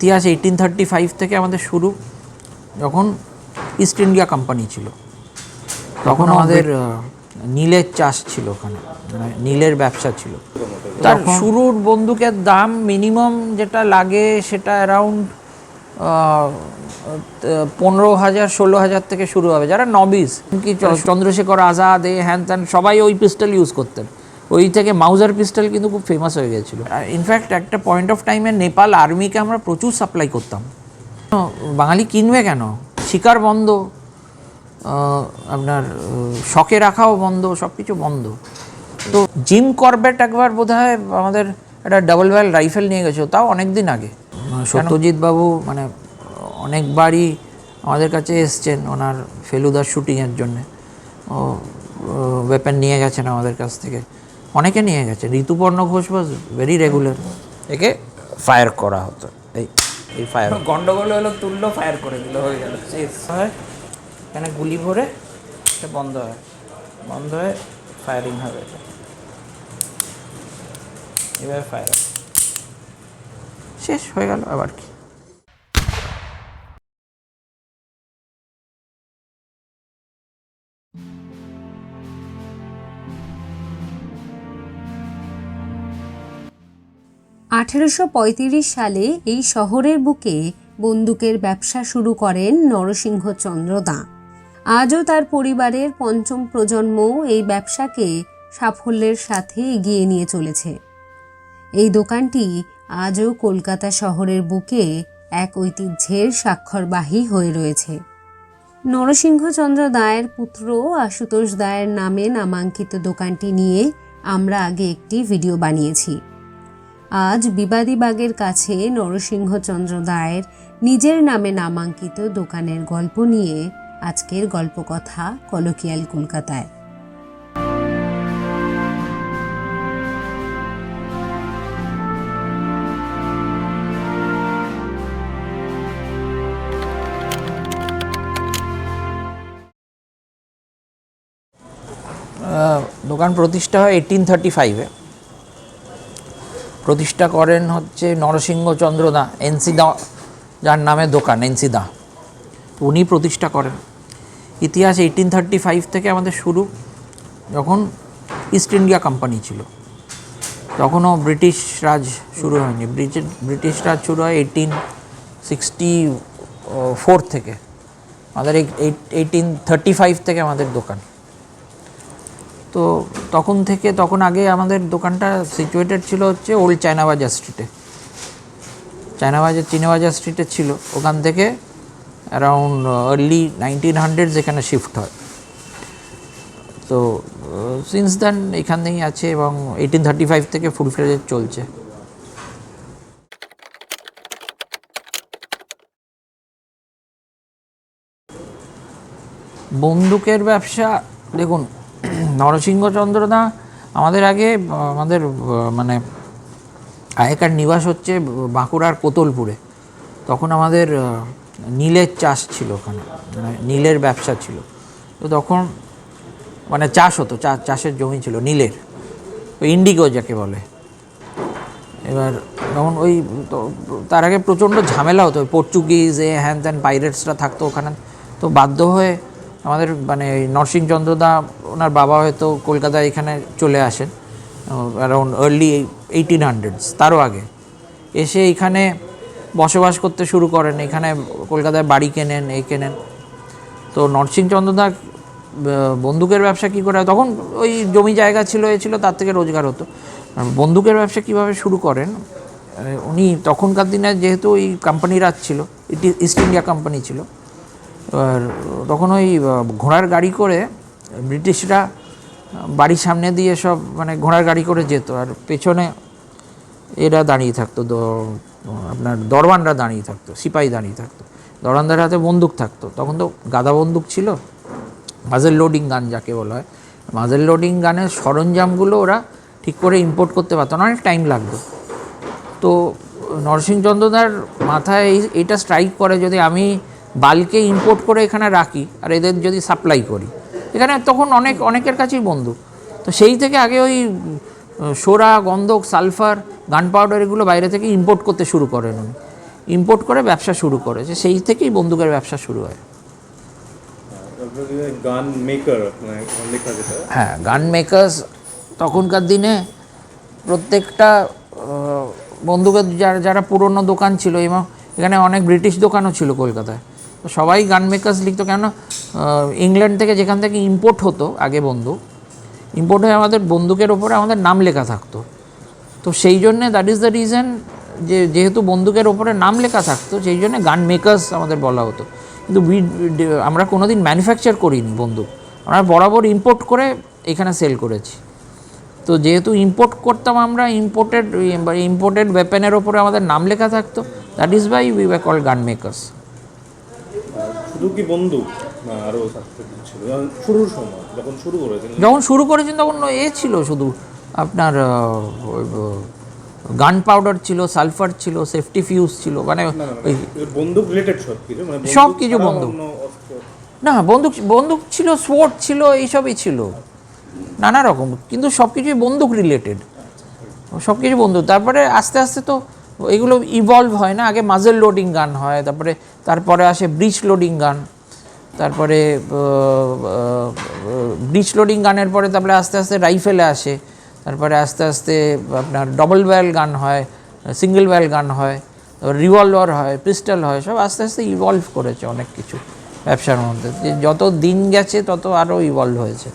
ইতিহাস eighteen thirty five থেকে আমাদের শুরু যখন ইস্ট ইন্ডিয়া কোম্পানি ছিল। তখন আমাদের নীলের চাষ ছিল ওখানে মানে নীলের ব্যবসা ছিল। তার শুরুর বন্দুকের দাম মিনিমাম যেটা লাগে সেটা অ্যারাউন্ড পনেরো হাজার ষোলো হাজার থেকে শুরু হবে। যারা নবিস কি চন্দ্রশেখর আজাদ এ হ্যান ত্যান সবাই ওই পিস্টল ইউজ করতেন। ওই থেকে মাউজার পিস্টল কিন্তু খুব ফেমাস হয়ে গেছিল। ইনফ্যাক্ট একটা পয়েন্ট অফ টাইমে নেপাল আর্মিকে আমরা প্রচুর সাপ্লাই করতাম। বাঙালি কিনবে কেন? শিকার বন্ধ আপনার শখে রাখাও বন্ধ সব কিছু বন্ধ। তো জিম করবেট একবার বোধ হয় আমাদের একটা ডাবল ওয়াল রাইফেল নিয়ে গেছিল তাও অনেক দিন আগে সত্যজিৎ বাবু মানে অনেকবারই আমাদের কাছে এসছেন ওনার ফেলুদার শুটিংয়ের জন্যে। ও ওয়েপেন নিয়ে গেছেন আমাদের কাছ থেকে। অনেকে নিয়ে গেছে। ঋতুপর্ণ ঘোষ বাজ ভেরি রেগুলার একে ফায়ার করা হতো। এই এই ফায়ার গন্ডগোল হলো তুললো ফায়ার করে দিল হয়ে গেল। শেষ হয় এখানে গুলি ভরে এটা বন্ধ হয়। বন্ধ হয়ে ফায়ারিং হবে এটা। এভাবে ফায়ার শেষ হয়ে গেল আবার কি? আঠেরোশো পঁয়ত্রিশ সালে এই শহরের বুকে বন্দুকের ব্যবসা শুরু করেন নরসিংহচন্দ্র দাঁ। আজও তার পরিবারের পঞ্চম প্রজন্ম এই ব্যবসাকে সাফল্যের সাথে এগিয়ে নিয়ে চলেছে। এই দোকানটি আজও কলকাতা শহরের বুকে এক ঐতিহ্যের স্বাক্ষরবাহী হয়ে রয়েছে। নরসিংহচন্দ্র দায়ের পুত্র আশুতোষ দায়ের নামে নামাঙ্কিত দোকানটি নিয়ে আমরা আগে একটি ভিডিও বানিয়েছি। আজ বিবাদীবাগের কাছে নরসিংহচন্দ্র দায়ের নিজের নামে নামাঙ্কিত দোকানের গল্প নিয়ে আজকের গল্পকথা কলকিয়াল কলকাতায়। দোকান প্রতিষ্ঠা হয় এইটিন থার্টি ফাইভে প্রতিষ্ঠা করেন হচ্ছে নরসিংহচন্দ্র দা এনসি দা যার নামে দোকান এনসি দা উনি প্রতিষ্ঠা করেন। ইতিহাস এইটিন থার্টি ফাইভ থেকে আমাদের শুরু, যখন ইস্ট ইন্ডিয়া কোম্পানি ছিল। তখনও ব্রিটিশ রাজ শুরু হয়নি। ব্রিটিশ রাজ শুরু হয় এইটিন সিক্সটি ফোর থেকে। আমাদের এইটিন থার্টি ফাইভ থেকে আমাদের দোকান। তো তখন থেকে, তখন আগে আমাদের দোকানটা সিচুয়েটেড ছিল হচ্ছে ওল্ড চায়নাবাজার স্ট্রিটে চায়নাবাজার চিনাবাজার স্ট্রিটে ছিল। ওখান থেকে অ্যারাউন্ড আর্লি নাইনটিন হান্ড্রেড যেখানে শিফট হয়। তো সিন্স দেন এখানেই আছে এবং এইটিন থার্টি ফাইভ থেকে ফুল ফ্লেজের চলছে। বন্দুকের ব্যবসা, দেখুন নরসিংহচন্দ্র দা আমাদের আগে, আমাদের মানে আগেকার নিবাস হচ্ছে বাঁকুড়ার কোতলপুরে। তখন আমাদের, নীলের চাষ ছিল ওখানে মানে নীলের ব্যবসা ছিল। তো তখন মানে চাষ হতো চাষের জমি ছিল নীলের। ওই ইন্ডিগো যাকে বলে। এবার তখন ওই তার আগে প্রচণ্ড ঝামেলা হতো পর্তুগিজ এ হ্যান ত্যান পাইরেটসরা থাকতো ওখানে। তো বাধ্য হয়ে আমাদের মানে এই নরসিংহচন্দ্র দা ওনার বাবা হয়তো কলকাতায় এখানে চলে আসেন অ্যারাউন্ড আর্লি এইটিন হান্ড্রেডস তারও আগে। এসে এখানে বসবাস করতে শুরু করেন, এখানে কলকাতায় বাড়ি কেনেন এই কেনেন। তো নরসিংহচন্দ্র দা বন্দুকের ব্যবসা কী করে তখন ওই জমি জায়গা ছিল, এ ছিল, তার থেকে রোজগার হতো। বন্দুকের ব্যবসা কীভাবে শুরু করেন? উনি তখনকার দিনে যেহেতু ওই কোম্পানি রাজ ছিল ইস্ট ইন্ডিয়া কোম্পানি ছিল তখন ওই ঘোড়ার গাড়ি করে ব্রিটিশরা বাড়ির সামনে দিয়ে সব মানে ঘোড়ার গাড়ি করে যেত। আর পেছনে এরা দাঁড়িয়ে থাকতো আপনার দরওয়ানরা দাঁড়িয়ে থাকতো, সিপাহি দাঁড়িয়ে থাকতো। দরওয়ানদের হাতে বন্দুক থাকতো। তখন তো গাদা বন্দুক ছিল। মাঝের লোডিং গান যাকে বলা হয়। মাঝের লোডিং গানের সরঞ্জামগুলো ওরা ঠিক করে ইম্পোর্ট করতে পারতো। না অনেক টাইম লাগতো। তো নরসিংহচন্দ্রদার মাথায় এইটা স্ট্রাইক করে যদি আমি বালকে ইম্পোর্ট করে এখানে রাখি আর এদের যদি সাপ্লাই করি। এখানে তখন অনেক অনেকের কাছেই বন্ধু। তো সেই থেকে আগে ওই সোরা গন্ধক সালফার গান পাউডার এগুলো বাইরে থেকে ইম্পোর্ট করতে শুরু করেন উনি। ইম্পোর্ট করে ব্যবসা শুরু করেছে সেই থেকেই বন্দুকের ব্যবসা শুরু হয়। গান মেকার মানে হ্যাঁ গান মেকার্স তখনকার দিনে প্রত্যেকটা বন্দুকের যারা যারা পুরনো দোকান ছিল এবং এখানে অনেক ব্রিটিশ দোকানও ছিল কলকাতায়। সবাই গান মেকার্স লিখতো কেন ইংল্যান্ড থেকে যেখান থেকে ইম্পোর্ট হতো, আগে বন্দুক ইম্পোর্ট হয়ে আমাদের বন্দুকের ওপরে আমাদের নাম লেখা থাকতো। তো সেই জন্যে দ্যাট ইজ দ্য রিজন যে, যেহেতু বন্দুকের ওপরে নাম লেখা থাকতো, সেই জন্য গান মেকার্স আমাদের বলা হতো। কিন্তু উই আমরা কোনো দিন ম্যানুফ্যাকচার করিনি বন্দুক। আমরা বরাবর ইম্পোর্ট করে এখানে সেল করেছি। তো যেহেতু ইম্পোর্ট করতাম আমরা ইম্পোর্টেড ইম্পোর্টেড ওয়েপেনের ওপরে আমাদের নাম লেখা থাকতো that is by we were call gun makers শুধু কি বন্দুক না আরও ছিল শুরুর সময় যখন শুরু করেছেন। যখন শুরু করেছেন তখন এ ছিল শুধু আপনার গান পাউডার ছিল সালফার ছিল সেফটি ফিউজ ছিল মানে বন্দুক রিলেটেড সব কিছু মানে বন্দুক সব কিছু বন্দুক। না বন্দুক বন্দুক ছিল স্পোর্ট ছিল এইসবই ছিল। নানা রকম কিন্তু সব কিছুই বন্দুক রিলেটেড সব কিছু বন্দুক। তারপরে আস্তে আস্তে তো এগুলো ইভলভ হয় না। আগে মাজেল লোডিং গান হয়, তারপরে তারপরে আসে ব্রিজ লোডিং গান তারপরে ব্রিজ লোডিং গানের পরে তারপরে আস্তে আস্তে রাইফেলে আসে। তারপরে আস্তে আস্তে আপনার ডবল ওয়্যাল গান হয় সিঙ্গেল ওয়্যাল গান হয় রিভলভার হয় পিস্টল হয়, সব আস্তে আস্তে ইভলভ করেছে অনেক কিছু ব্যবসার মধ্যে। যত দিন গেছে, তত আরও ইভলভ হয়েছে।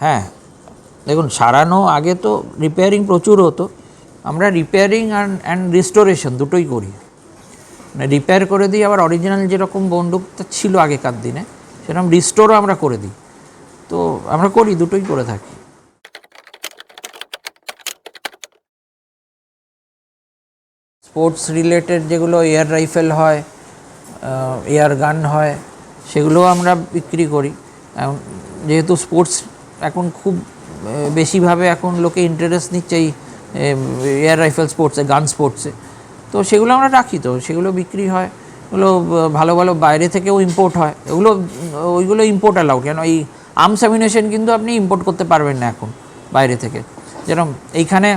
হ্যাঁ। দেখুন, সারানো আগে তো রিপেয়ারিং প্রচুর হতো। আমরা রিপেয়ারিং অ্যান্ড অ্যান্ড রিস্টোরেশন দুটোই করি। মানে রিপেয়ার করে দিই, আবার অরিজিনাল যেরকম বন্দুকটা ছিল আগেকার দিনে, সেরকম রিস্টোরও আমরা করে দিই। তো আমরা করি, দুটোই করে থাকি। স্পোর্টস রিলেটেড যেগুলো এয়ার রাইফেল হয় এয়ার গান হয়, সেগুলোও আমরা বিক্রি করি। যেহেতু স্পোর্টস এখন খুব বেশিভাবে এখন লোকে ইন্টারেস্ট নিচ্ছে এই এয়ার রাইফেল স্পোর্টসে গান স্পোর্টসে তো সেগুলো আমরা রাখি তো, সেগুলো বিক্রি হয়। ওগুলো ভালো ভালো বাইরে থেকেও ইম্পোর্ট হয়। ওগুলো ওইগুলো ইম্পোর্ট অ্যালাউড কেন এই আর্মস অ্যামিনেশন কিন্তু আপনি ইম্পোর্ট করতে পারবেন না এখন বাইরে থেকে। যেরকম এইখানে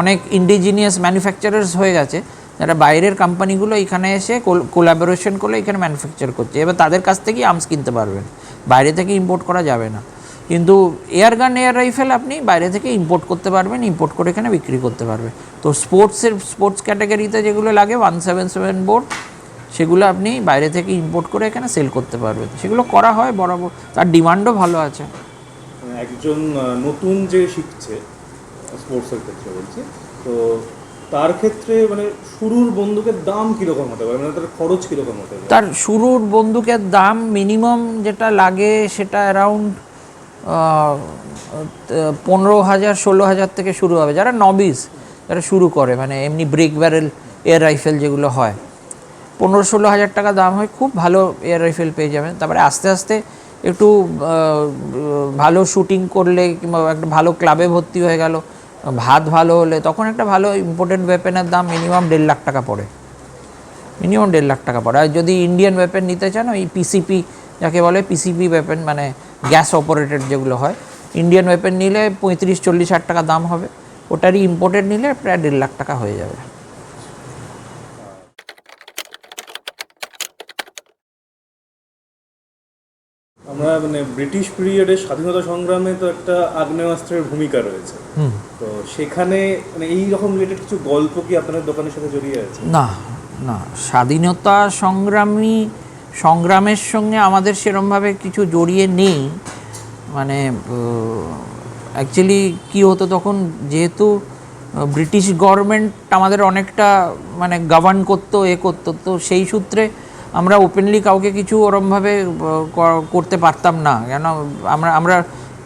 অনেক ইন্ডিজিনিয়াস ম্যানুফ্যাকচারার্স হয়ে গেছে, যারা বাইরের কোম্পানিগুলো এখানে এসে কোলাবোরেশন করলে এখানে ম্যানুফ্যাকচার করছে। এবার তাদের কাছ থেকেই আর্মস কিনতে পারবেন। বাইরে থেকে ইম্পোর্ট করা যাবে না। কিন্তু এয়ার গান এয়ার রাইফেল আপনি বাইরে থেকে ইম্পোর্ট করতে পারবেন ইম্পোর্ট করে এখানে বিক্রি করতে পারবেন। তো স্পোর্টসের স্পোর্টস ক্যাটাগরিতে যেগুলো লাগে ওয়ান সেভেন সেভেন বোর্ড সেগুলো আপনি বাইরে থেকে ইম্পোর্ট করে এখানে সেল করতে পারবেন। সেগুলো করা হয় বরাবর তার ডিমান্ডও ভালো আছে। মানে একজন নতুন যে শিখছে স্পোর্টসের ক্ষেত্রে বলছি তো তার ক্ষেত্রে মানে শুরুর বন্দুকের দাম কীরকম হতে পারে? মানে তার খরচ কীরকম হতে পারে? তার শুরুর বন্দুকের দাম মিনিমাম যেটা লাগে সেটা অ্যারাউন্ড পনেরো হাজার, ষোলো হাজার থেকে শুরু হবে। যারা নবিস যারা শুরু করে মানে এমনি ব্রেক ব্যারেল এয়ার রাইফেল যেগুলো হয়, পনেরো ষোলো হাজার টাকা দাম হয়, খুব ভালো এয়ার রাইফেল পেয়ে যাবেন। তারপরে আস্তে আস্তে একটু ভালো শুটিং করলে কিংবা একটা ভালো ক্লাবে ভর্তি হয়ে গেল, ভাত ভালো হলে তখন একটা ভালো ইম্পোর্টেন্ট ওয়েপেনের দাম মিনিমাম দেড় লাখ টাকা পড়ে। মিনিমাম দেড় লাখ টাকা পড়ে। আর যদি ইন্ডিয়ান ওয়েপেন নিতে চান, ওই পিসিপি যাকে বলে পিসিপি ওয়েপেন মানে গ্যাস অপারেটেড যেগুলো হয়। ইন্ডিয়ান ওয়েপেন নিলে পঁয়ত্রিশ চল্লিশ হাজার টাকা দাম হবে। ওটারই ইম্পোর্টেড নিলে প্রায় দেড় লাখ টাকা হয়ে যাবে। আমরা মানে ব্রিটিশ পিরিয়ডের স্বাধীনতা সংগ্রামে তো একটা আগ্নেয়াস্ত্রের ভূমিকা রয়েছে। তো সেখানে মানে এই রকম রিলেটেড কিছু গল্প কি আপনাদের দোকানের সাথে জড়িয়ে আছে? না না। স্বাধীনতা সংগ্রামী সংগ্রামের সঙ্গে আমাদের সেরমভাবে কিছু জড়িয়ে নেই। মানে অ্যাকচুয়ালি কী হতো তখন, যেহেতু ব্রিটিশ গভর্নমেন্ট আমাদের অনেকটা মানে গভর্ন করতো, এ করতো, তো সেই সূত্রে আমরা ওপেনলি কাউকে কিছু ওরমভাবে করতে পারতাম না। কেন, আমরা আমরা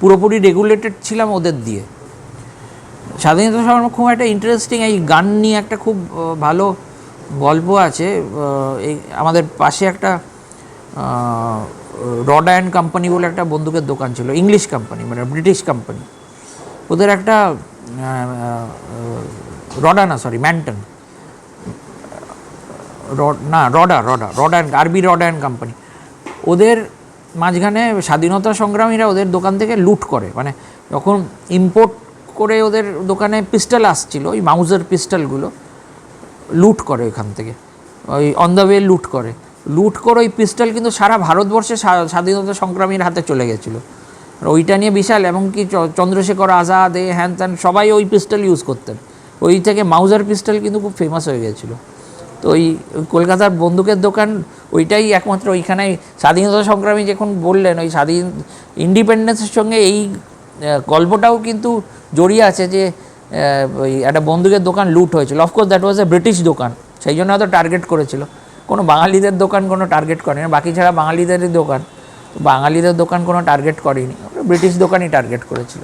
পুরোপুরি রেগুলেটেড ছিলাম ওদের দিয়ে। স্বাধীনতা সংগ্রাম খুব একটা ইন্টারেস্টিং এই গান নিয়ে একটা খুব ভালো গল্প আছে। এই, আমাদের পাশে একটা রড অ্যান্ড কোম্পানি বলে একটা বন্দুকের দোকান ছিল ইংলিশ কোম্পানি মানে ব্রিটিশ কোম্পানি ওদের একটা রডা না সরি ম্যান্টন রড, না Rodda Rodda Rod and RB Rod and company ওদের মাঝখানে স্বাধীনতা সংগ্রামীরা ওদের দোকান থেকে লুট করে মানে যখন ইম্পোর্ট করে ওদের দোকানে পিস্টল আসছিল, ওই মাউজার পিস্টলগুলো লুট করে ওইখান থেকে, ওই অন দ্য ওয়ে লুট করে। লুট করে ওই পিস্টল কিন্তু সারা ভারতবর্ষে স্বা- স্বাধীনতা সংগ্রামীর হাতে চলে গেছিল। ওইটা নিয়ে বিশাল, এমনকি চন্দ্রশেখর আজাদ, এ, হ্যান ত্যান, সবাই ওই পিস্টল ইউজ করতেন। ওই থেকে মাউজার পিস্টল কিন্তু খুব ফেমাস হয়ে গেছিল। তো ওই কলকাতার বন্দুকের দোকান, ওইটাই একমাত্র ওইখানে স্বাধীনতা সংগ্রামী যখন বললেন, ওই স্বাধীন ইন্ডিপেন্ডেন্সের সঙ্গে এই গল্পটাও কিন্তু জড়িয়ে আছে যে ওই একটা বন্দুকের দোকান লুট হয়েছিল। Of course that was a British দোকান, সেই জন্য হয়তো টার্গেট করেছিল। কোনো বাঙালিদের দোকান কোনো টার্গেট করেনি। বাকি ছাড়া বাঙালিদেরই দোকান বাঙালিদের দোকান কোনো টার্গেট করেনি। ব্রিটিশ দোকানই টার্গেট করেছিল।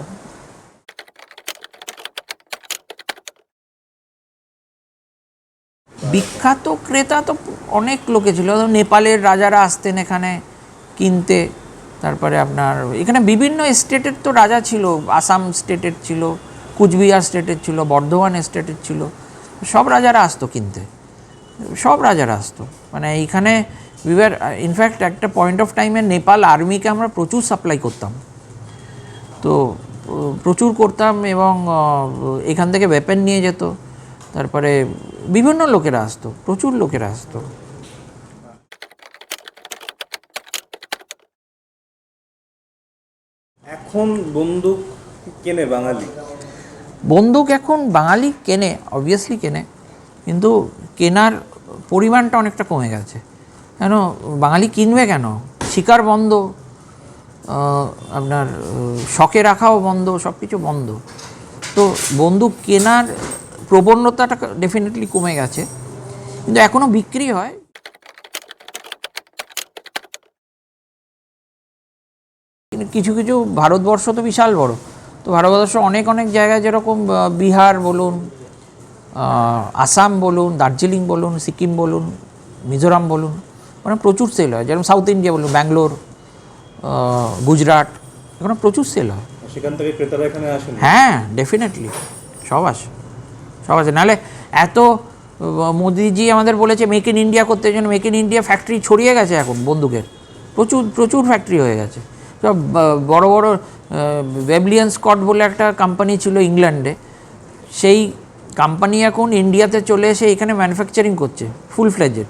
বিখ্যাত ক্রেতা তো অনেক লোকে ছিল। নেপালের রাজারা আসতেন এখানে কিনতে। তারপরে আপনার এখানে বিভিন্ন স্টেটের তো রাজা ছিল। আসাম স্টেটের ছিল, কুচবিহার স্টেটের ছিল, বর্ধমান স্টেটের ছিল। সব রাজারা আসতো কিনতে। সব রাজারা আসতো মানে এইখানে উইয়ার ইনফ্যাক্ট একটা পয়েন্ট অফ টাইমে নেপাল আর্মিকে আমরা প্রচুর সাপ্লাই করতাম। তো প্রচুর করতাম এবং এখান থেকে ওয়েপেন নিয়ে যেত। তারপরে বিভিন্ন লোকেরা আসতো প্রচুর লোকেরা আসতো এখন বন্দুক কেনে বাঙালি? বন্দুক এখন বাঙালি কেনে অবভিয়াসলি কেনে। কিন্তু কেনার পরিমাণটা অনেকটা কমে গেছে। কেন? বাঙালি কিনবে কেন? শিকার বন্ধ আপনার শখে রাখাও বন্ধ সব কিছু বন্ধ। তো বন্দুক কেনার প্রবণতাটা ডেফিনেটলি কমে গেছে। কিন্তু এখনও বিক্রি হয়। কিছু কিছু ভারতবর্ষ তো বিশাল বড়। তো ভারতবর্ষ অনেক অনেক জায়গায় যেরকম বিহার বলুন আসাম বলুন দার্জিলিং বলুন সিকিম বলুন মিজোরাম বলুন মানে প্রচুর সেল হয়। যেরকম সাউথ ইন্ডিয়া বলুন ব্যাঙ্গালোর গুজরাট এখানে প্রচুর সেল হয়। সেখান থেকে ক্রেতারা এখানে আসেন? হ্যাঁ ডেফিনেটলি সব আসে সব আছে নাহলে এত মোদিজি আমাদের বলেছে মেক ইন ইন্ডিয়া করতে জন্য মেক ইন ইন্ডিয়া ফ্যাক্টরি ছড়িয়ে গেছে এখন বন্দুকের। প্রচুর প্রচুর ফ্যাক্টরি হয়ে গেছে। সব বড় বড় ওয়েবলিয়ান স্কট বলে একটা কোম্পানি ছিল ইংল্যান্ডে সেই কোম্পানি এখন ইন্ডিয়াতে চলে এসে এখানে ম্যানুফ্যাকচারিং করছে ফুল ফ্লেজেড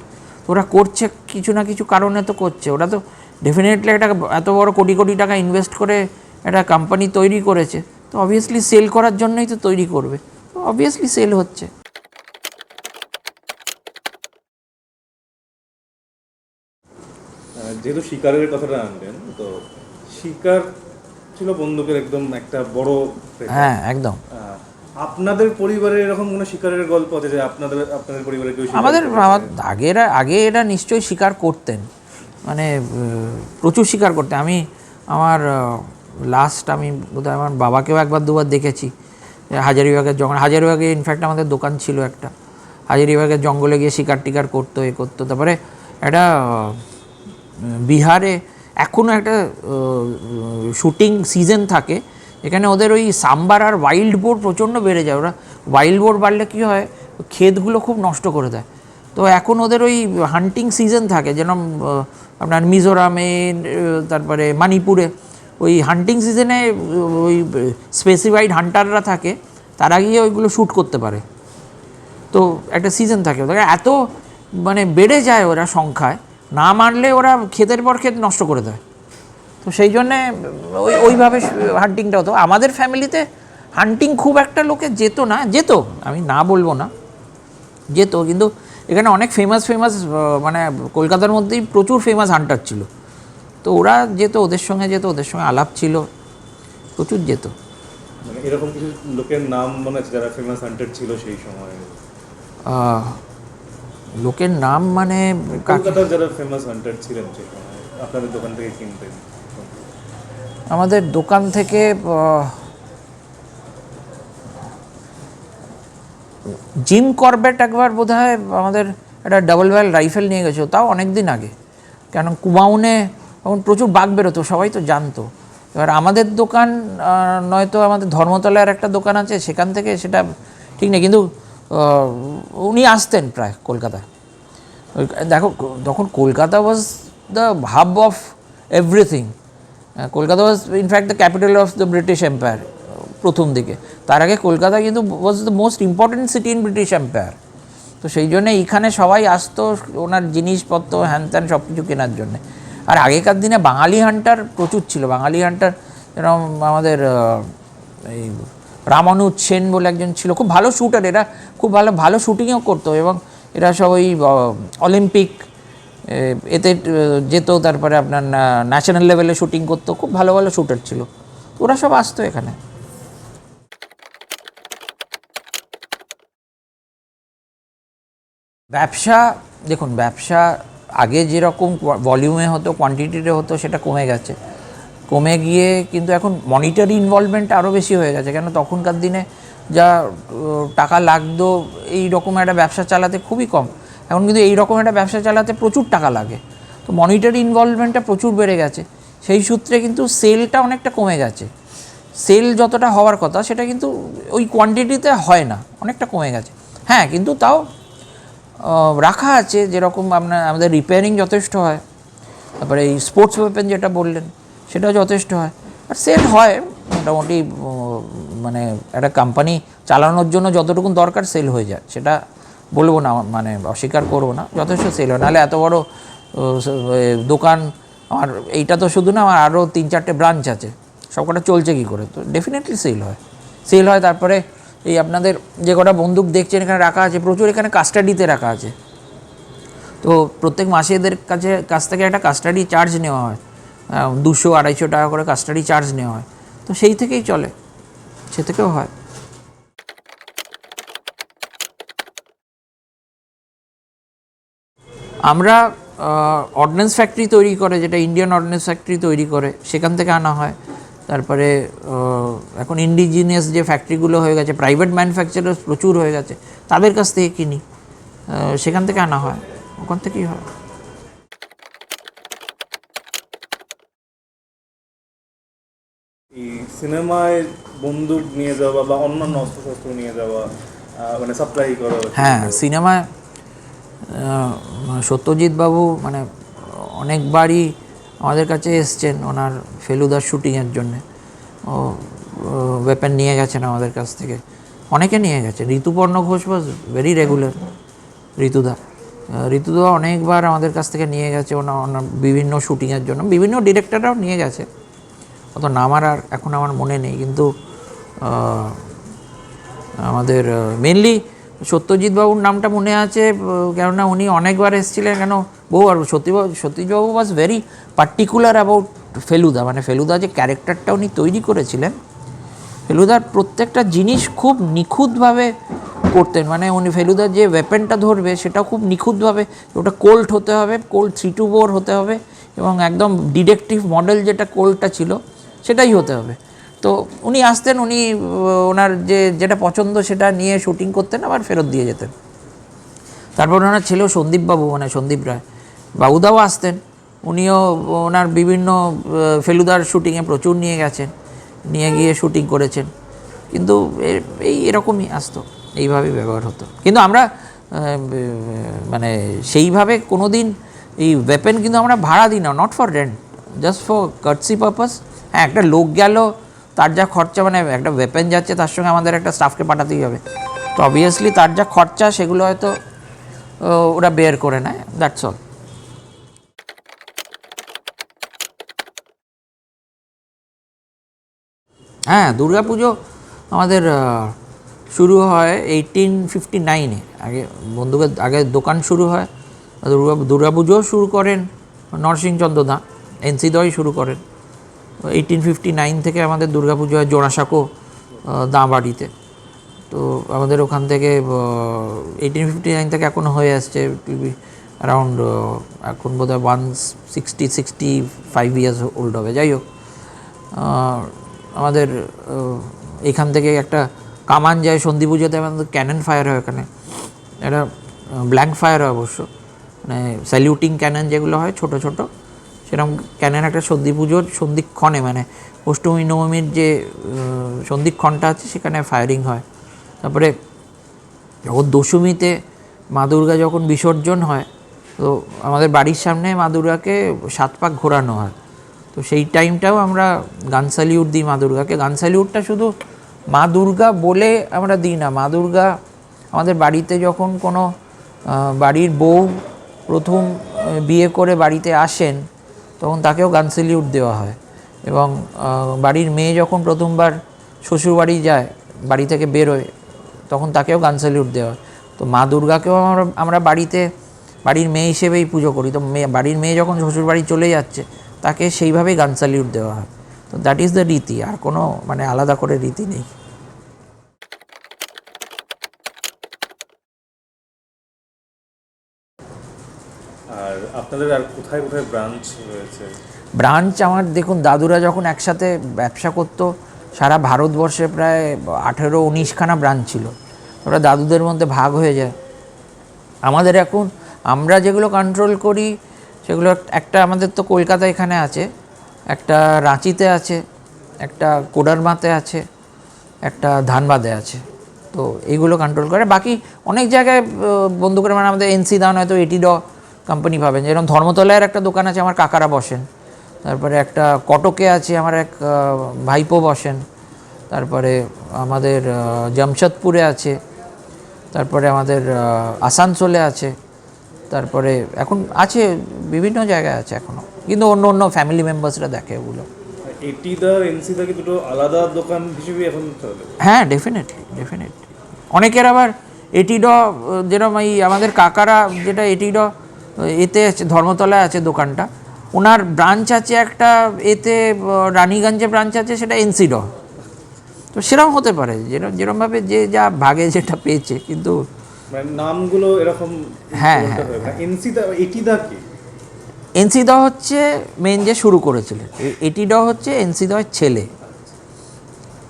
ওরা করছে কিছু না কিছু কারণে তো করছে। ওরা তো ডেফিনেটলি একটা এত বড় কোটি কোটি টাকা ইনভেস্ট করে একটা কোম্পানি তৈরি করেছে। তো অবভিয়াসলি সেল করার জন্যই তো তৈরি করবে। তো অবভিয়াসলি সেল হচ্ছে। যেহেতু শিকারের কথাটা আনলেন তো শিকার ছিল বন্দুকের একদম একটা বড় হ্যাঁ একদম। আপনাদের পরিবারে এরকম কোনো শিকারের গল্প আছে যে আপনাদের আপনাদের পরিবারে কেউ আমাদের? আগে এরা আগে এরা নিশ্চয়ই শিকার করতেন। মানে প্রচুর শিকার করতেন। আমি আমার লাস্ট আমি বোধহয় আমার বাবাকেও একবার দুবার দেখেছি। হাজারিবাগের জঙ্গল হাজারিবাগে ইনফ্যাক্ট আমাদের দোকান ছিল একটা। হাজারিবাগের জঙ্গলে গিয়ে শিকার টিকার করতো এ করতো। তারপরে একটা বিহারে এখনও একটা শুটিং সিজন থাকে। এখানে ওদের ওই সাম্বার আর ওয়াইল্ড বোর প্রচণ্ড বেড়ে যায়। ওরা ওয়াইল্ড বোর বাড়লে কী হয়? ক্ষেতগুলো খুব নষ্ট করে দেয়। তো এখন ওদের ওই হান্টিং সিজন থাকে আহ, আপনার মিজোরামে তারপরে মণিপুরে ওই হান্টিং সিজনে ওই স্পেসিফাইড হান্টাররা থাকে তারা গিয়ে ওইগুলো শ্যুট করতে পারে। তো একটা সিজন থাকে ওদের। এত মানে বেড়ে যায় ওরা সংখ্যায় না মারলে ওরা ক্ষেতের পর ক্ষেত নষ্ট করে দেয়। তো সেই জন্যে ওই ওইভাবে হান্টিংটা হতো আমাদের ফ্যামিলিতে হান্টিং খুব একটা লোকে যেত না যেত আমি না বলব না যেত কিন্তু এখানে অনেক ফেমাস ফেমাস মানে কলকাতার মধ্যেই প্রচুর ফেমাস হান্টার ছিল। তো ওরা যেত ওদের সঙ্গে যেত ওদের সঙ্গে আলাপ ছিল প্রচুর যেত। মানে এরকম কিছু লোকের নাম মনে আছে যারা ফেমাস হান্টার ছিল সেই সময়? লোকের নাম মানে কলকাতার যারা ফেমাস হান্টার ছিলেন আপনাদের দোকান থেকে কিনতেন? আমাদের দোকান থেকে জিম করবেট একবার বোধ হয় আমাদের একটা ডাবল ওয়াল রাইফেল নিয়ে গেছিল, তাও অনেক দিন আগে। কেন কুমাউনে তখন প্রচুর বাঘ বেরোতো, সবাই তো জানতো। এবার আমাদের দোকান নয়তো আমাদের ধর্মতলার একটা দোকান আছে, সেখান থেকে সেটা ঠিক নেই, কিন্তু উনি আসতেন প্রায় কলকাতা দেখো, তখন Kolkata was the hub of everything Kolkata was in fact the capital of the British empire প্রথম দিকে। তার আগে কলকাতা কিন্তু was the most important city in British empire তো সেই জন্য এইখানে সবাই আসতো ওনার জিনিসপত্র, হ্যান ত্যান সব কিছু কেনার জন্যে। আর আগেকার দিনে বাঙালি হান্টার প্রচুর ছিল। বাঙালি হান্টার এরকম আমাদের এই রামানুজ সেন বলে একজন ছিল। খুব ভালো শ্যুটার এরা। খুব ভালো ভালো শ্যুটিংও করতো এবং এরা সব ওই অলিম্পিক এতে যেত তারপরে আপনার ন্যাশনাল লেভেলে শুটিং করতো, খুব ভালো ভালো শ্যুটার ছিল। ওরা সব আসতো এখানে। ব্যবসা, দেখুন, ব্যবসা আগে যেরকম ভলিউমে হতো কোয়ান্টিটিতে হতো, সেটা কমে গেছে। কমে গিয়ে কিন্তু এখন মনিটারি ইনভলভমেন্ট আরও বেশি হয়ে গেছে, কেন তখনকার দিনে যা টাকা লাগতো এই রকম একটা ব্যবসা চালাতে খুবই কম। এখন কিন্তু এই রকম একটা ব্যবসা চালাতে প্রচুর টাকা লাগে। তো মনিটারি ইনভলভমেন্টটা প্রচুর বেড়ে গেছে। সেই সূত্রে কিন্তু সেলটা অনেকটা কমে গেছে। সেল যতটা হওয়ার কথা, সেটা কিন্তু ওই কোয়ান্টিটিতে হয় না, অনেকটা কমে গেছে। হ্যাঁ কিন্তু তাও রাখা আছে যেরকম আপনার আমাদের রিপেয়ারিং যথেষ্ট হয়। তারপরে এই স্পোর্টস ওয়েপেন যেটা বললেন, সেটাও যথেষ্ট হয়। আর সেল হয়, মোটামুটি মানে একটা কোম্পানি চালানোর জন্য যতটুকু দরকার সেল হয়ে যায়। সেটা বলব না মানে অস্বীকার করব না, যথেষ্ট সেল হয় নাহলে এত বড় দোকান আমার, এইটা তো শুধু না, আমার আরও তিন চারটে ব্রাঞ্চ আছে। সবকটা চলছে কী করে? তো ডেফিনেটলি সেল হয়। সেল হয় তারপরে এই আপনাদের যে কটা বন্দুক দেখছেন, এখানে রাখা আছে, প্রচুর এখানে কাস্টাডিতে রাখা আছে। তো প্রত্যেক মাসে এদের কাছে, কাছ থেকে একটা কাস্টাডি চার্জ নেওয়া হয়। দুশো, আড়াইশো টাকা করে কাস্টাডি চার্জ নেওয়া হয়। তো সেই থেকেই চলে। সে থেকেও হয়। আমরা অর্ডিন্যান্স ফ্যাক্টরি তৈরি করে যেটা ইন্ডিয়ান অর্ডিন্যান্স ফ্যাক্টরি তৈরি করে সেখান থেকে আনা হয়। তারপরে এখন ইন্ডিজিনিয়াস যে ফ্যাক্টরিগুলো হয়ে গেছে প্রাইভেট ম্যানুফ্যাকচারার্স প্রচুর হয়ে গেছে তাদের কাছ থেকে কিনি। সেখান থেকে আনা হয়। ওখান থেকেই হয়। সিনেমায় বন্দুক নিয়ে যাওয়া বা অন্যান্য অস্ত্রশস্ত্র নিয়ে যাওয়া মানে সাপ্লাই করা হ্যাঁ সিনেমায় সত্যজিৎ বাবু মানে অনেকবারই আমাদের কাছে এসছেন ওনার ফেলুদার শুটিংয়ের জন্যে। ও ওয়েপেন নিয়ে গেছেন আমাদের কাছ থেকে। অনেকে নিয়ে গেছেন ঋতুপর্ণ ঘোষ বাজ ভেরি রেগুলার ঋতুদা। ঋতুদা অনেকবার আমাদের কাছ থেকে নিয়ে গেছে ওনার ওনার বিভিন্ন শুটিংয়ের জন্য। বিভিন্ন ডিরেক্টররাও নিয়ে গেছে। অত নামার আর এখন আমার মনে নেই। কিন্তু আমাদের মেনলি সত্যজিৎ বাবুর নামটা মনে আছে কেননা উনি অনেকবার এসেছিলেন, কেন বহু আর সত্যিবাবু সত্যজিৎবাবু was very particular about Feluda মানে ফেলুদা যে ক্যারেক্টারটা উনি তৈরি করেছিলেন, ফেলুদার প্রত্যেকটা জিনিস খুব নিখুঁতভাবে করতেন মানে উনি ফেলুদার যে ওয়েপেনটা ধরবে সেটা খুব নিখুঁতভাবে, ওটা কোল্ট হতে হবে কোল্ড থ্রি টু বোর হতে হবে, এবং একদম ডিডেকটিভ মডেল যেটা কোল্ডটা ছিল, সেটাই হতে হবে। তো উনি আসতেন, উনি ওনার যে, যেটা পছন্দ সেটা নিয়ে শুটিং করতেন, আবার ফেরত দিয়ে যেতেন। তারপর ওনার ছেলেও সন্দীপবাবু মানে সন্দীপ রায়। বাবুদাও আসতেন, উনিও ওনার বিভিন্ন ফেলুদার শুটিংয়ে প্রচুর নিয়ে গেছেন, নিয়ে গিয়ে শুটিং করেছেন। কিন্তু এই এরকমই আসতো এইভাবেই ব্যবহার হতো। কিন্তু আমরা মানে সেইভাবে কোনো দিন এই ওয়েপেন কিন্তু আমরা ভাড়া দিই না not for rent just for courtesy purpose হ্যাঁ একটা লোক গেল তার যা খরচা মানে একটা ওয়েপেন যাচ্ছে, তার সঙ্গে আমাদের একটা স্টাফকে পাঠাতেই হবে। তো অবভিয়াসলি তার যা খরচা, সেগুলো হয়তো ওরা বের করে নেয় দ্যাটস অল হ্যাঁ দুর্গাপুজো আমাদের শুরু হয় এইটিন ফিফটি নাইনে আগে বন্ধুকের আগে দোকান শুরু হয়, দুর্গা, দুর্গাপুজোও শুরু করেন নরসিংচন্দ্র দা এনসি দই শুরু করেন। এইটিন ফিফটি নাইন থেকে আমাদের দুর্গাপুজো হয় জোড়াসাঁকো দাঁ বাড়িতে তো আমাদের ওখান থেকে এইটিন ফিফটি নাইন থেকে এখন হয়ে আসছে অ্যারাউন্ড এখন বোধ হয় one sixty sixty five years old হবে। যাই হোক আমাদের এখান থেকে একটা কামান যায় সন্ধি পুজোতে আমাদের ক্যানন ফায়ার হয় ওখানে। এটা ব্ল্যাঙ্ক ফায়ার হয় অবশ্য। মানে স্যালিউটিং ক্যানন যেগুলো হয়, ছোট ছোট। সেরকম ক্যানন একটা সন্ধি পুজোর সন্ধিক্ষণে মানে অষ্টমী, নবমীর যে সন্ধিক্ষণটা আছে সেখানে ফায়ারিং হয়। তারপরে যখন দশমীতে মা দুর্গা যখন বিসর্জন হয়, তো আমাদের বাড়ির সামনে মা দুর্গাকে সাত পাক ঘোরানো হয়। তো সেই টাইমটাও আমরা গান স্যালিউট দিই মা দুর্গাকে। গান স্যালিউটটা শুধু মা দুর্গা বলে আমরা দিই না। মা দুর্গা আমাদের বাড়িতে যখন কোনো বাড়ির বউ প্রথম বিয়ে করে বাড়িতে আসেন তখন তাকেও গান সেলিউট দেওয়া হয়। এবং বাড়ির মেয়ে যখন প্রথমবার শ্বশুরবাড়ি যায়, বাড়ি থেকে বেরোয়, তখন তাকেও গান স্যালিউট দেওয়া হয়। তো মা দুর্গাকেও আমরা আমরা বাড়িতে, বাড়ির মেয়ে হিসেবেই পুজো করি। তো মেয়ে, বাড়ির মেয়ে যখন শ্বশুরবাড়ি চলে যাচ্ছে, তাকে সেইভাবেই গান স্যালিউট দেওয়া হয়। তো দ্যাট ইজ দ্য রীতি, আর কোনো মানে আলাদা করে রীতি নেই আর আপনাদের আর কোথায় কোথায় ব্রাঞ্চ রয়েছে? ব্রাঞ্চ আমার দেখুন, দাদুরা যখন একসাথে ব্যবসা করতো, সারা ভারতবর্ষে প্রায় আঠেরো উনিশখানা ব্রাঞ্চ ছিল। ওরা দাদুদের মধ্যে ভাগ হয়ে যায়। আমাদের এখন, আমরা যেগুলো কন্ট্রোল করি, সেগুলো একটা আমাদের তো কলকাতা এখানে আছে, একটা রাঁচিতে আছে, একটা কোডারমাতে আছে, একটা ধানবাদে আছে। তো এইগুলো কন্ট্রোল করে। বাকি অনেক জায়গায় বন্ধু করে মানে আমাদের এনসি দান হয়তো এটি ড কোম্পানি পাবেন যেরকম ধর্মতলায় একটা দোকান আছে আমার কাকারা বসেন। তারপরে একটা কটকে আছে আমার এক ভাইপো বসেন। তারপরে আমাদের জামশেদপুরে আছে। তারপরে আমাদের আসানসোলে আছে। তারপরে এখন আছে বিভিন্ন জায়গায় আছে এখনও কিন্তু অন্য অন্য ফ্যামিলি মেম্বার্সরা দেখে ওগুলো। এটিদার এনসিদা কি দুটো আলাদা দোকান হিসেবে এখন হ্যাঁ ডেফিনেটলি ডেফিনেটলি অনেকের আবার এটিড যেরকম এই আমাদের কাকারা যেটা এটিড এতে আছে ধর্মতলায় আছে দোকানটা। ওনার ব্রাঞ্চ আছে একটা এতে রানীগঞ্জে ব্রাঞ্চ আছে সেটা এনসিড তো সেরকম হতে পারে যেরকম যেরকমভাবে যে যা ভাগে যেটা পেয়েছে কিন্তু মানে নামগুলো এরকম হ্যাঁ, বলতে হবে। না এনসিদা এটিদা কি? এনসিদ হচ্ছে মেন যে শুরু করেছিলেন এটিড হচ্ছে এনসিদয়ের ছেলে।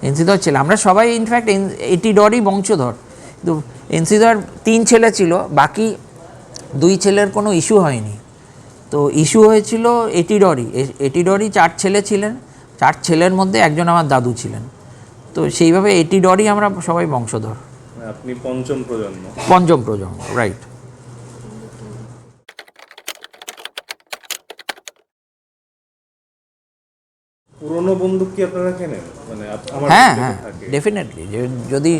এনসিদয়ের ছেলে। আমরা সবাই ইনফ্যাক্ট এটিডরই বংশধর। কিন্তু এনসিদর তিন ছেলে ছিল বাকি দুই ছেলের কোনো ইস্যু হয়নি। তো ইস্যু হয়েছিল এটিডরি। এটিডরি চার ছেলে ছিলেন। চার ছেলের মধ্যে একজন আমার দাদু ছিলেন। তো সেইভাবে এটিডরই আমরা সবাই বংশধর। মানে আপনি পঞ্চম প্রজন্ম। পঞ্চম প্রজন্ম রাইট পুরনো বন্দুক কি আপনারা কেনেন? মানে হ্যাঁ হ্যাঁ ডেফিনেটলি যদি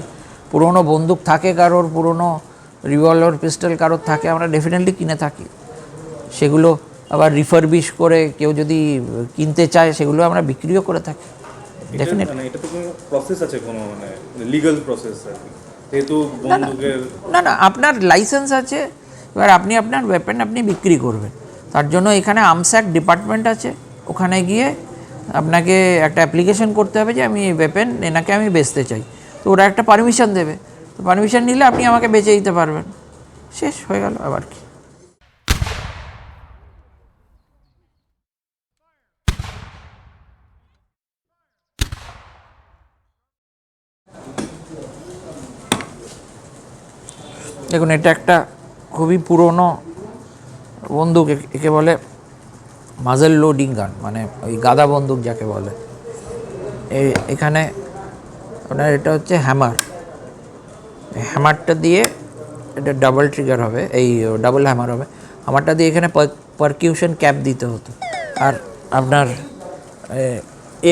পুরনো বন্দুক থাকে কারোর পুরনো রিভলভার পিস্টল কারোর থাকে আমরা ডেফিনেটলি কিনে থাকি। সেগুলো আবার রিফারবিশ করে কেউ যদি কিনতে চায় সেগুলো আমরা বিক্রিও করে থাকি। মানে এটা তো কোনো প্রসেস আছে কোনো মানে লিগ্যাল প্রসেস যেহেতু বন্দুকের না না আপনার লাইসেন্স আছে এবার আপনি আপনার ওয়েপেন আপনি বিক্রি করবেন। তার জন্য এখানে আমস্যাক ডিপার্টমেন্ট আছে ওখানে গিয়ে আপনাকে একটা অ্যাপ্লিকেশন করতে হবে যে আমি এই ওয়েপেন এনাকে আমি বেচতে চাই। তো ওরা একটা পারমিশন দেবে। পারমিশন নিলে আপনি আমাকে বেঁচে দিতে পারবেন। শেষ, হয়ে গেল আবার কি? দেখুন, এটা একটা খুবই পুরনো বন্দুক একে বলে মাজেল লোডিং গান মানে ওই গাদা বন্দুক যাকে বলে। এখানে আপনার এটা হচ্ছে হ্যামার হ্যামারটা দিয়ে এটা ডাবল ট্রিগার হবে এই ডাবল হ্যামার হবে। হ্যামারটা দিয়ে এখানে পারকিউশন ক্যাপ দিতে হতো। আর আপনার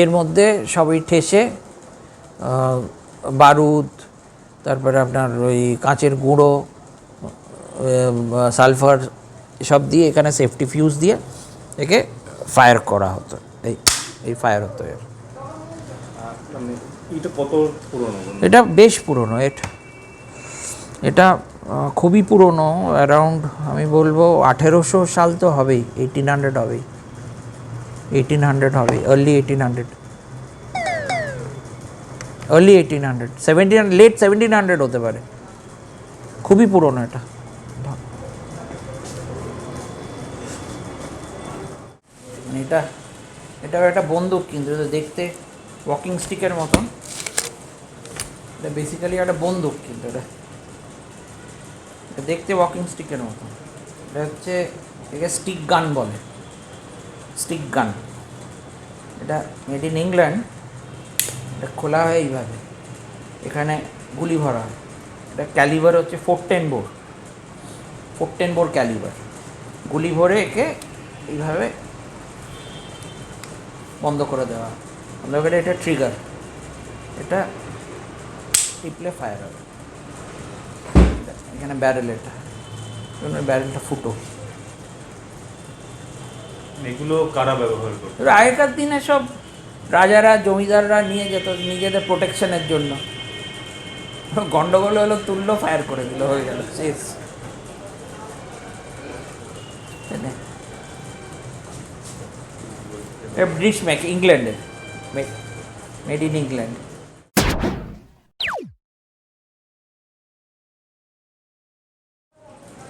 এর মধ্যে সবই ঠেসে বারুদ তারপরে আপনার ওই কাঁচের গুঁড়ো সালফার সব দিয়ে এখানে সেফটি ফিউজ দিয়ে একে ফায়ার করা হতো। এই এই ফায়ার হতো এর। এটা বেশ পুরনো এটা এটা খুবই পুরনো অ্যারাউন্ড আমি বলব আঠেরোশো সাল তো হবেই এইটিন হান্ড্রেড হবেই। এইটিন হান্ড্রেড হবেই early eighteen hundred early eighteen hundred seventeen late seventeen hundred হতে পারে। খুবই পুরনো এটা। এটা, এটাও একটা বন্দুক, কিন্তু দেখতে ওয়াকিং স্টিকের মতন। এটা বেসিক্যালি একটা বন্দুক, কিন্তু এটা। দেখতে ওয়াকিং স্টিকের মতো। এটা হচ্ছে, একে স্টিক গান বলে। স্টিক গান এটা মেড ইন ইংল্যান্ড এটা খোলা হয় এইভাবে। এখানে গুলি ভরা হয়। এটা ক্যালিবার হচ্ছে four ten bore four ten bore calibre গুলি ভরে একে এইভাবে বন্ধ করে দেওয়া করে এটা ট্রিগার এটা টিপলে ফায়ার হবে। এখানে ব্যারেল এটা ব্যারেলটা ফুটো। এগুলো কারা ব্যবহার করে এবার আগেকার দিনে সব রাজারা জমিদাররা নিয়ে যেত নিজেদের প্রোটেকশনের জন্য। গন্ডগোল হলো তুললো ফায়ার করে দিল হয়ে গেল শেষ। ব্রিটিশ মেক ইংল্যান্ডের। মেড ইন ইংল্যান্ড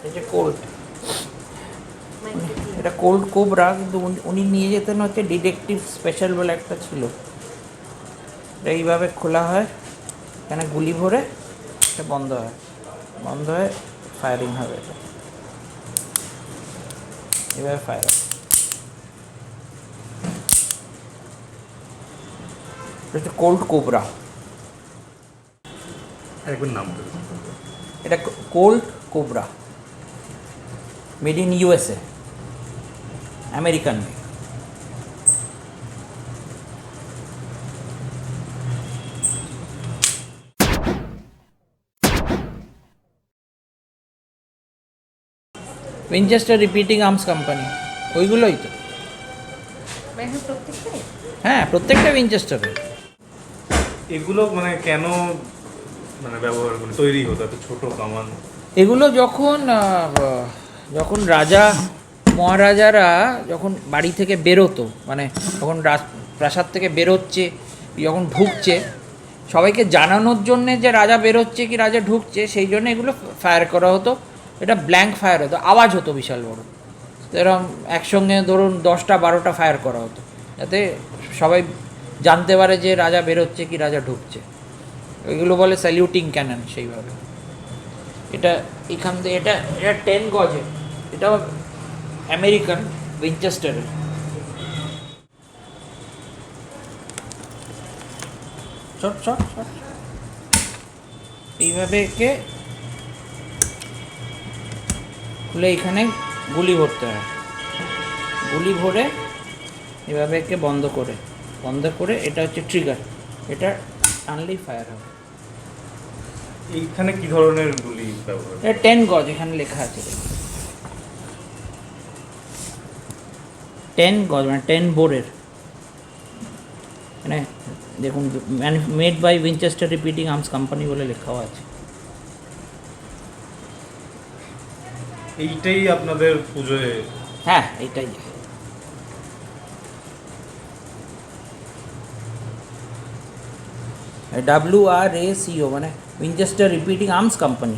এই যে কোল্ড এটা কোল্ড কোবরা কিন্তু উনি- নিয়ে যেতেন হচ্ছে ডিটেকটিভ স্পেশাল বলে একটা ছিল। এটা এইভাবে খোলা হয় এখানে গুলি ভরে এটা বন্ধ হয়। বন্ধ হয়ে ফায়ারিং হবে এটা। এভাবে ফায়ার হচ্ছে কোল্ড কোবরা। একবার নাম এটা Colt Cobra. Made in USA American. Made Winchester Repeating Arms Company ওইগুলোই তো। হ্যাঁ প্রত্যেকটা উইনচেস্টারের এগুলো মানে কেন মানে ব্যবহার করে? তৈরি হতো এত ছোট কামান। এগুলো যখন আহ, যখন রাজা মহারাজারা যখন বাড়ি থেকে বেরোতো মানে যখন প্রাসাদ থেকে বেরোচ্ছে, যখন ঢুকছে, সবাইকে জানানোর জন্যে যে রাজা বেরোচ্ছে কি রাজা ঢুকছে, সেই জন্য এগুলো ফায়ার করা হতো। এটা ব্ল্যাঙ্ক ফায়ার হতো, আওয়াজ হতো বিশাল বড়। এরকম একসঙ্গে ধরুন দশটা, বারোটা ফায়ার করা হতো। যাতে সবাই জানতে পারে যে রাজা বেরোচ্ছে কি রাজা ঢুকছে। এগুলো বলে স্যালিউটিং ক্যানন সেইভাবে। এটা এখান থেকে, এটা এটা টেন গজে। এটাও আমেরিকান উইনচেস্টারের চট চট চট এইভাবে একে খুলে এখানে গুলি ভরতে হয়। গুলি ভরে এভাবে একে বন্ধ করে। বন্ধ করে এটা হচ্ছে ট্রিগার এটা টানলেই ফায়ার হবে। এইখানে কি ধরনের গুলি ব্যবহার টেন গজ এখানে লেখা আছে। টেন গজ মানে টেন বোরের মানে দেখুন made by Winchester Repeating Arms Company বলে লেখাও আছে। এইটাই আপনাদের পুজোয় হ্যাঁ এটাই ডাব্লিউ আর এ সিও মানে উইনচেস্টার রিপিটিং আর্মস কোম্পানি